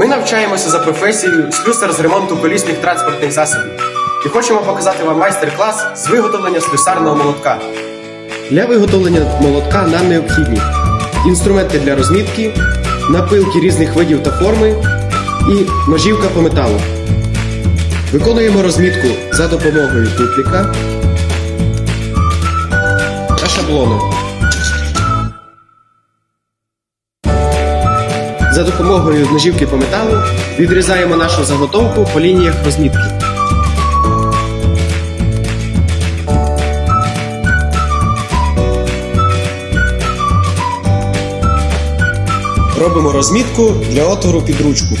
Ми навчаємося за професією слюсар з ремонту колісних транспортних засобів і хочемо показати вам майстер-клас з виготовлення слюсарного молотка. Для виготовлення молотка нам необхідні інструменти для розмітки, напилки різних видів та форми і ножівка по металу. Виконуємо розмітку за допомогою тутліка та шаблону. За допомогою ножівки по металу відрізаємо нашу заготовку по лініях розмітки. Робимо розмітку для отвору під ручку.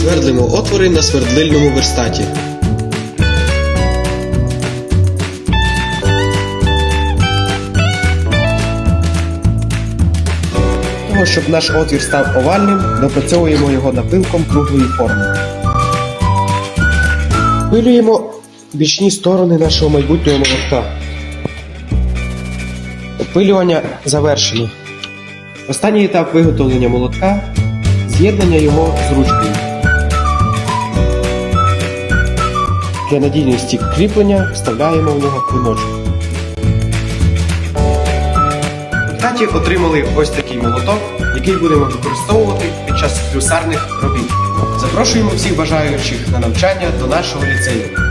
Свердлимо отвори на свердлильному верстаті. Щоб наш отвір став овальним, допрацьовуємо його напилком круглої форми. Пилюємо бічні сторони нашого майбутнього молотка. Опилювання завершено. Останній етап виготовлення молотка з'єднання його з ручкою. Для надійності кріплення вставляємо в нього клиночок. Результаті отримали ось такий молоток, який будемо використовувати під час слюсарних робіт. Запрошуємо всіх бажаючих на навчання до нашого ліцею.